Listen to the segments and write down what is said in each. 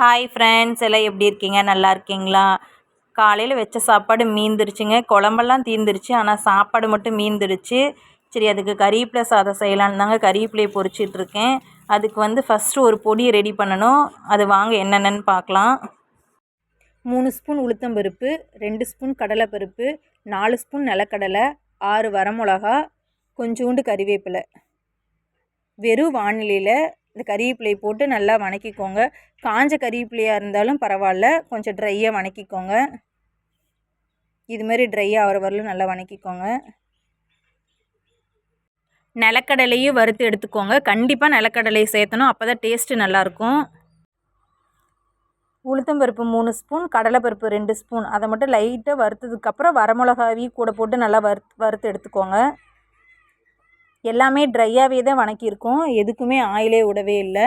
Hi friends எல்லாம் எப்படி இருக்கீங்க? நல்லா இருக்கீங்களா? காலையில் வச்ச சாப்பாடு மீந்துருச்சுங்க. குழம்பெல்லாம் தீந்துருச்சு. ஆனால் சாப்பாடு மட்டும் மீந்துடுச்சு சரி அதுக்கு கறிவேப்பிலை சாதம் செய்யலான்னு தாங்க கறிவேப்பிலையை பொறிச்சிட்ருக்கேன் அதுக்கு வந்து ஃபஸ்ட்டு ஒரு பொடி ரெடி பண்ணணும். அது வாங்க என்னென்னு பார்க்கலாம். மூணு ஸ்பூன் உளுத்தம்பருப்பு ரெண்டு ஸ்பூன் கடலைப்பருப்பு நாலு ஸ்பூன் நிலக்கடலை ஆறு வரமிளகா கொஞ்சோண்டு கறிவேப்பிலை. வெறும் வானிலையில் இந்த கறிவேப்பிலையை போட்டு நல்லா வணக்கிக்கோங்க. காஞ்ச கறிவேப்பிலையாக இருந்தாலும் பரவாயில்ல. கொஞ்சம் ட்ரையாக வணக்கிக்கோங்க. இது மாதிரி ஆகிற வரலும் நல்லா வணக்கிக்கோங்க. நிலக்கடலையும் வறுத்து எடுத்துக்கோங்க. கண்டிப்பாக நிலக்கடலையை சேர்த்தணும். அப்போ தான் டேஸ்ட்டு நல்லாயிருக்கும் உளுத்தம்பருப்பு மூணு ஸ்பூன் கடலைப்பருப்பு ரெண்டு ஸ்பூன். அதை மட்டும் லைட்டாக வறுத்ததுக்கப்புறம் வரமிளகாவையும் கூட போட்டு நல்லா வறுத்து வறுத்து எடுத்துக்கோங்க. எல்லாமே ட்ரையாகவே தான் வணக்கியிருக்கோம். எதுக்குமே ஆயிலே விடவே இல்லை.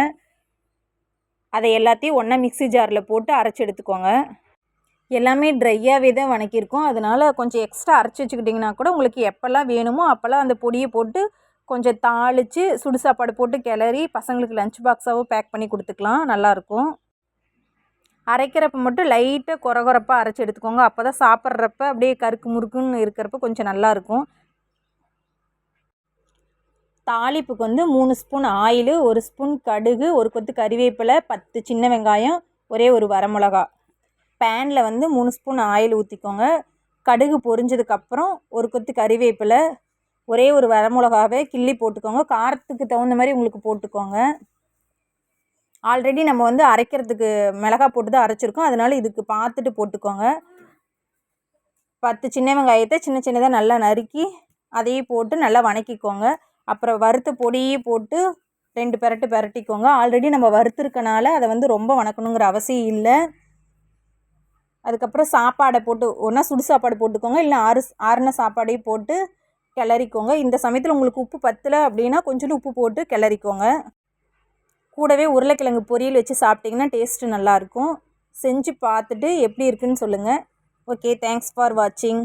அதை எல்லாத்தையும் ஒன்றா மிக்ஸி ஜாரில் போட்டு அரைச்சி எடுத்துக்கோங்க. எல்லாமே ட்ரையாகவே தான் வணக்கியிருக்கோம். அதனால் கொஞ்சம் எக்ஸ்ட்ரா அரைச்சி வச்சுக்கிட்டிங்கன்னா கூட உங்களுக்கு எப்போல்லாம் வேணுமோ அப்போல்லாம் அந்த பொடியை போட்டு கொஞ்சம் தாளித்து சுடு சாப்பாடு போட்டு கிளறி பசங்களுக்கு லஞ்ச் பாக்ஸாகவும் பேக் பண்ணி கொடுத்துக்கலாம். நல்லாயிருக்கும் அரைக்கிறப்ப மட்டும் லைட்டாக குறகுறப்பாக அரைச்சி எடுத்துக்கோங்க. அப்போ தான் சாப்பிட்றப்ப அப்படியே கருக்கு முறுக்குன்னு இருக்கிறப்ப கொஞ்சம் நல்லாயிருக்கும் தாளிப்புக்கு வந்து மூணு ஸ்பூன் ஆயிலு ஒரு ஸ்பூன் கடுகு ஒரு கொத்து கறிவேப்பிலை பத்து சின்ன வெங்காயம் ஒரே ஒரு வரமிளகா. பேனில் வந்து மூணு ஸ்பூன் ஆயில் ஊற்றிக்கோங்க கடுகு பொரிஞ்சதுக்கப்புறம் ஒரு கொத்து கறிவேப்பிலை ஒரே ஒரு வரமிளகாவே கிள்ளி போட்டுக்கோங்க. காரத்துக்கு தகுந்த மாதிரி உங்களுக்கு போட்டுக்கோங்க. ஆல்ரெடி நம்ம வந்து அரைக்கிறதுக்கு மிளகா போட்டு தான் அரைச்சிருக்கோம். அதனால் இதுக்கு பார்த்துட்டு போட்டுக்கோங்க. பத்து சின்ன வெங்காயத்தை சின்ன சின்னதாக நல்லா நறுக்கி அதையும் போட்டு நல்லா வணக்கிக்கோங்க. அப்புறம் வறுத்த பொடியும் போட்டு ரெண்டு பெரட்டு பெரட்டிக்கோங்க. ஆல்ரெடி நம்ம வறுத்துருக்கனால அதை வந்து ரொம்ப வணக்கணுங்கிற அவசியம் இல்லை. அதுக்கப்புறம் சாப்பாடை போட்டு ஒன்றா சுடு சாப்பாடு போட்டுக்கோங்க. இல்லை ஆறு ஆறுன சாப்பாடையும் போட்டு கிளறிக்கோங்க. இந்த சமயத்தில் உங்களுக்கு உப்பு பத்தலை அப்படின்னா கொஞ்சோண்டு உப்பு போட்டு கிளறிக்கோங்க. கூடவே உருளைக்கிழங்கு பொரியல் வச்சு சாப்பிட்டிங்கன்னா டேஸ்ட்டு நல்லாயிருக்கும் செஞ்சு பார்த்துட்டு எப்படி இருக்குன்னு சொல்லுங்கள் ஓகே தேங்க்ஸ் ஃபார் வாட்சிங்